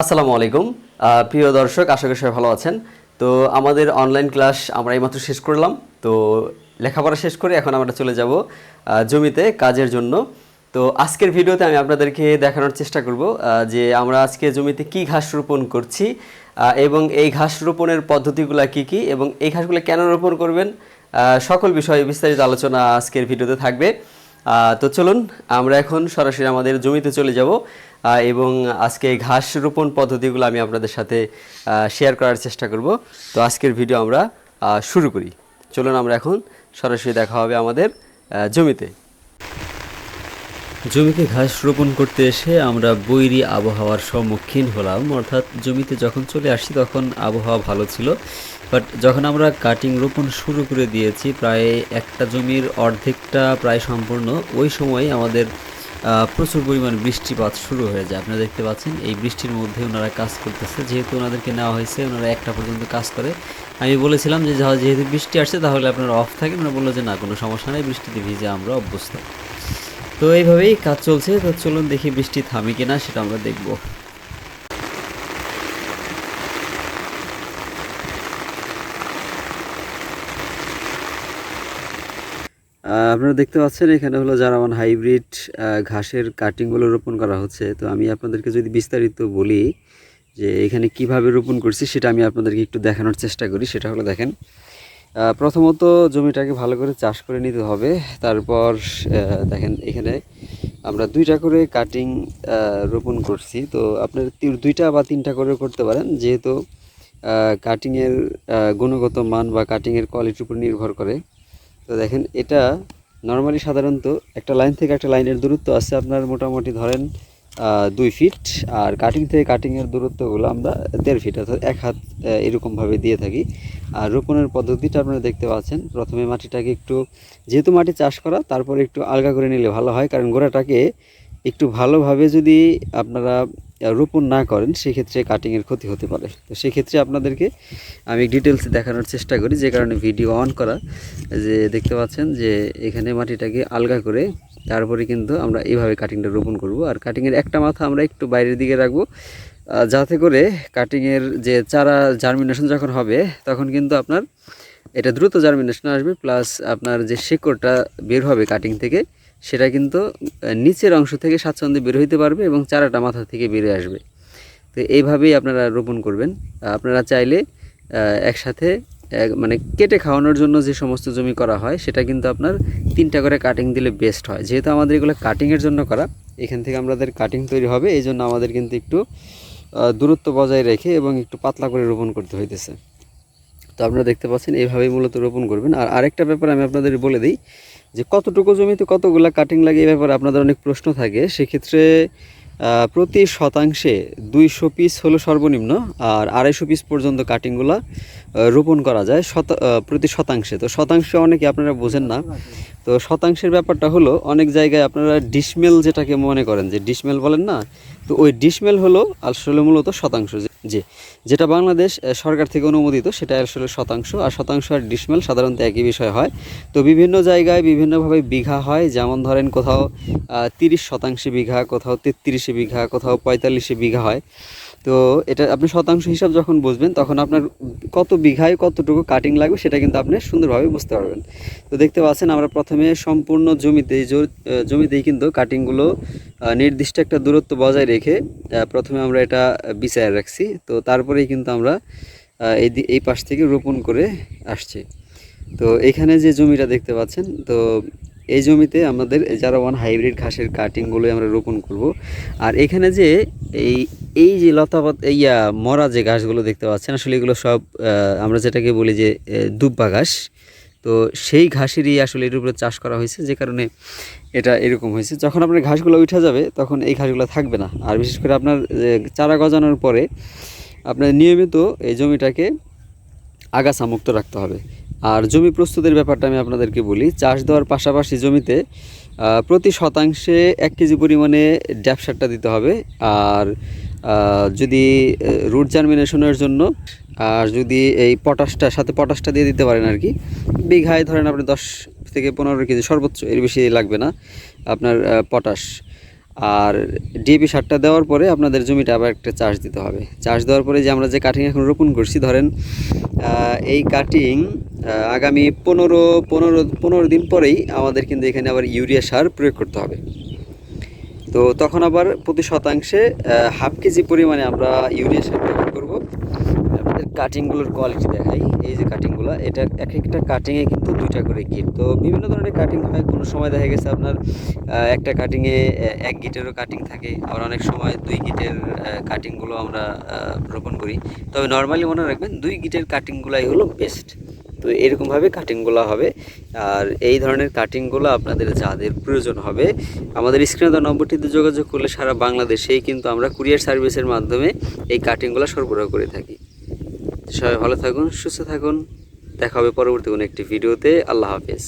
আসসালামু আলাইকুম প্রিয় দর্শক, আশা করি সবাই ভালো আছেন। তো আমাদের অনলাইন ক্লাস আমরা এইমাত্র শেষ করলাম, তো লেখাপড়া শেষ করে এখন আমরা চলে যাব জমিতে কাজের জন্য। তো আজকের ভিডিওতে আমি আপনাদেরকে দেখানোর চেষ্টা করব যে আমরা আজকে জমিতে কি ঘাস রোপণ করছি এবং এই ঘাস রোপণের পদ্ধতিগুলো কি কি, এবং এই ঘাসগুলো কেন রোপণ করবেন সকল বিষয়ে বিস্তারিত আলোচনা আজকের ভিডিওতে থাকবে। তো চলুন, আমরা এখন সরাসরি আমাদের জমিতে চলে যাব এবং আজকে ঘাস রোপণ পদ্ধতিগুলো আমি আপনাদের সাথে শেয়ার করার চেষ্টা করব। তো আজকের ভিডিও আমরা শুরু করি। চলুন, আমরা এখন সরাসরি দেখা হবে আমাদের জমিতে। জমিতে ঘাস রোপণ করতে এসে আমরা বৈরী আবহাওয়ার সম্মুখীন হলাম। অর্থাৎ জমিতে যখন চলে আসি তখন আবহাওয়া ভালো ছিল। বাট যখন আমরা কাটিং রোপণ শুরু করে দিয়েছি, প্রায় একটা জমির অর্ধেকটা প্রায় সম্পূর্ণ, ওই সময় আমাদের প্রচুর পরিমাণ বৃষ্টিপাত শুরু হয়ে যায়। আপনারা দেখতে পাচ্ছেন, এই বৃষ্টির মধ্যে ওনারা কাজ করতেছে। যেহেতু ওনাদেরকে নেওয়া হয়েছে, ওনারা একটা পর্যন্ত কাজ করে। আমি বলেছিলাম যে যেহেতু বৃষ্টি আসছে, তাহলে আপনারা অফ থাকেন। ওনারা বলল যে, না, কোনো সমস্যা নেই, বৃষ্টিতে ভিজে আমরা অভ্যস্ত। তো এইভাবেই কাজ চলছে, তো চলুন দেখি বৃষ্টি থামে কিনা, সেটা আমরা দেখব। আপনারা দেখতে পাচ্ছেন, এখানে হলো জারামান হাইব্রিড ঘাসের কাটিংগুলো রোপণ করা হচ্ছে। তো আমি আপনাদেরকে যদি বিস্তারিত বলি যে এখানে কীভাবে রোপণ করছি, সেটা আমি আপনাদেরকে একটু দেখানোর চেষ্টা করি। সেটা হলো দেখেন প্রথমত জমিটাকে ভালো করে চাষ করে নিতে হবে। তারপর দেখেন এখানে আমরা দুইটা করে কাটিং রোপণ করছি। তো আপনার দুইটা বা তিনটা করে করতে পারেন। যেহেতু কাটিংয়ের গুণগত মান বা কাটিংয়ের কোয়ালিটির উপর নির্ভর করে। তো দেখেন এটা নর্মালি সাধারণত একটা লাইন থেকে একটা লাইনের দূরত্ব আছে। আপনার মোটামুটি ধরেন দুই ফিট আর কাটিং থেকে কাটিংয়ের দূরত্বগুলো আমরা দেড় ফিট অর্থাৎ এক হাত এরকমভাবে দিয়ে থাকি। আর রোপণের পদ্ধতিটা আপনারা দেখতে পাচ্ছেন। প্রথমে মাটিটাকে একটু, যেহেতু মাটি চাষ করা, তারপরে একটু আলগা করে নিলে ভালো হয়, কারণ গোড়াটাকে একটু ভালোভাবে যদি আপনারা রোপণ না করেন, সেক্ষেত্রে কাটিংয়ের ক্ষতি হতে পারে। তো সেক্ষেত্রে আপনাদেরকে আমি ডিটেলসে দেখানোর চেষ্টা করি, যে কারণে ভিডিও অন করা। যে দেখতে পাচ্ছেন যে এখানে মাটিটাকে আলগা করে তারপরে কিন্তু আমরা এইভাবে কাটিংটা রোপণ করব। আর কাটিংয়ের একটা মাথা আমরা একটু বাইরের দিকে রাখব যাতে করে কাটিংয়ের যে চারা জার্মিনেশন যখন হবে, তখন কিন্তু আপনার এটা দ্রুত জার্মিনেশন আসবে প্লাস আপনার যে শিকড়টা বের হবে কাটিং থেকে, সেটা কিন্তু নিচের অংশ থেকে স্বাচ্ছন্দ্যে বের হইতে পারবে এবং চারাটা মাথা থেকে বেরিয়ে আসবে। তো এইভাবেই আপনারা রোপণ করবেন। আপনারা চাইলে একসাথে এক- মানে কেটে খাওয়ানোর জন্য যে সমস্ত জমি করা হয়, সেটা কিন্তু আপনার তিনটা করে কাটিং দিলে বেস্ট হয়। যেহেতু আমাদের এগুলো কাটিংয়ের জন্য করা, এখান থেকে আমাদের কাটিং তৈরি হবে এই জন্য আমাদের কিন্তু একটু দূরত্ব বজায় রেখে এবং একটু পাতলা করে রোপণ করতে হইতেছে। তো আপনারা দেখতে পাচ্ছেন এইভাবেই মূলত রোপণ করবেন। আর আরেকটা ব্যাপার আমি আপনাদের বলে দিই, যে কতটুকু জমিতে কতগুলা কাটিং লাগে এই ব্যাপারে আপনাদের অনেক প্রশ্ন থাকে। সেক্ষেত্রে প্রতি শতাংশে দুইশো পিস হলো সর্বনিম্ন আর আড়াইশো পিস পর্যন্ত কাটিংগুলো রোপণ করা যায় শত প্রতি শতাংশে। তো শতাংশে অনেকে আপনারা বোঝেন না। তো শতাংশের ব্যাপারটা হলো অনেক জায়গায় আপনারা ডিসমেল যেটাকে মনে করেন, যে ডিসমেল বলেন না, তো ওই ডিসমেল হলো আসলে মূলত শতাংশ যে যেটা বাংলাদেশ সরকার থেকে অনুমোদিত, সেটা আসলে শতাংশ। আর শতাংশ আর ডিসমেল সাধারণত একই বিষয় হয়। তো বিভিন্ন জায়গায় বিভিন্নভাবে বিঘা হয়। যেমন ধরেন কোথাও তিরিশ শতাংশে বিঘা, কোথাও তেত্রিশে বিঘা, কোথাও পঁয়তাল্লিশে বিঘা হয়। তো এটা আপনি শতাংশ হিসাব যখন বুঝবেন, তখন আপনার কত বিঘায় কতটুকু কাটিং লাগবে সেটা কিন্তু আপনি সুন্দরভাবে বুঝতে পারবেন। তো দেখতে পাচ্ছেন আমরা প্রথমে সম্পূর্ণ জমিতে জমিতেই কিন্তু কাটিংগুলো নির্দিষ্ট একটা দূরত্ব বজায় রেখে প্রথমে আমরা এটা বিছায় রাখছি। তো তারপরেই কিন্তু আমরা এই এই পাশ থেকে রোপণ করে আসছি। তো এখানে যে জমিটা দেখতে পাচ্ছেন, তো এই জমিতে আমাদের যারা ওয়ান হাইব্রিড ঘাসের কাটিংগুলো আমরা রোপণ করব। আর এখানে যে এই এই যে লতাপাত ইয়া, মরা যে ঘাসগুলো দেখতে পাচ্ছেন, আসলে এগুলো সব আমরা যেটাকে বলি যে দুব্বা ঘাস। তো সেই ঘাসেরই আসলে এর উপরে চাষ করা হয়েছে, যে কারণে এটা এরকম হয়েছে। যখন আপনার ঘাসগুলো উঠে যাবে, তখন এই ঘাসগুলো থাকবে না। আর বিশেষ করে আপনার চারা গজানোর পরে আপনার নিয়মিত এই জমিটাকে আগাছা মুক্ত রাখতে হবে। আর জমি প্রস্তুতের ব্যাপারটা আমি আপনাদেরকে বলি, চাষ দেওয়ার পাশাপাশি জমিতে প্রতি শতাংশে এক কেজি পরিমাণে ড্যাপ সারটা দিতে হবে। আর যদি রুট জার্মিনেশনের জন্য, আর যদি এই পটাশটা, সাথে পটাশটা দিয়ে দিতে পারেন আর কি বিঘায় ধরেন আপনি দশ থেকে পনেরো কেজি সর্বোচ্চ, এর বেশি লাগবে না। আপনার পটাশ। আর ডিএপি সারটা দেওয়ার পরে আপনাদের জমিটা আবার একটা চাষ দিতে হবে। চাষ দেওয়ার পরে যে আমরা যে কাটিং এখন রোপণ করছি, ধরেন এই কাটিং আগামী পনেরো পনেরো পনেরো দিন পরেই আমাদের কিন্তু এখানে আবার ইউরিয়া সার প্রয়োগ করতে হবে। তো তখন আবার প্রতি শতাংশে হাফ কেজি পরিমাণে আমরা ইউরিয়া সার প্রয়োগ করব। কাটিংগুলোর কোয়ালিটি দেখাই। এই যে কাটিংগুলো এটা এক একটা কাটিংয়ে কিন্তু দুইটা করে গিট তো বিভিন্ন ধরনের কাটিং হয়। কোনো সময় দেখা গেছে আপনার একটা কাটিংয়ে এক গিটেরও কাটিং থাকে। আবার অনেক সময় দুই গিটের কাটিংগুলো আমরা রোপণ করি। তবে নর্মালি মনে রাখবেন, দুই গিটের কাটিংগুলাই হলো বেস্ট তো এরকমভাবে কাটিংগুলো হবে। আর এই ধরনের কাটিংগুলো আপনাদের যাদের প্রয়োজন হবে, আমাদের স্ক্রিনে দেওয়া নম্বরটিতে যোগাযোগ করলে সারা বাংলাদেশেই কিন্তু আমরা কুরিয়ার সার্ভিসের মাধ্যমে এই কাটিংগুলো সরবরাহ করে থাকি। সবাই ভালো থাকুন সুস্থ থাকুন। দেখা হবে পরবর্তী কোনো একটি ভিডিওতে। আল্লাহ হাফেজ।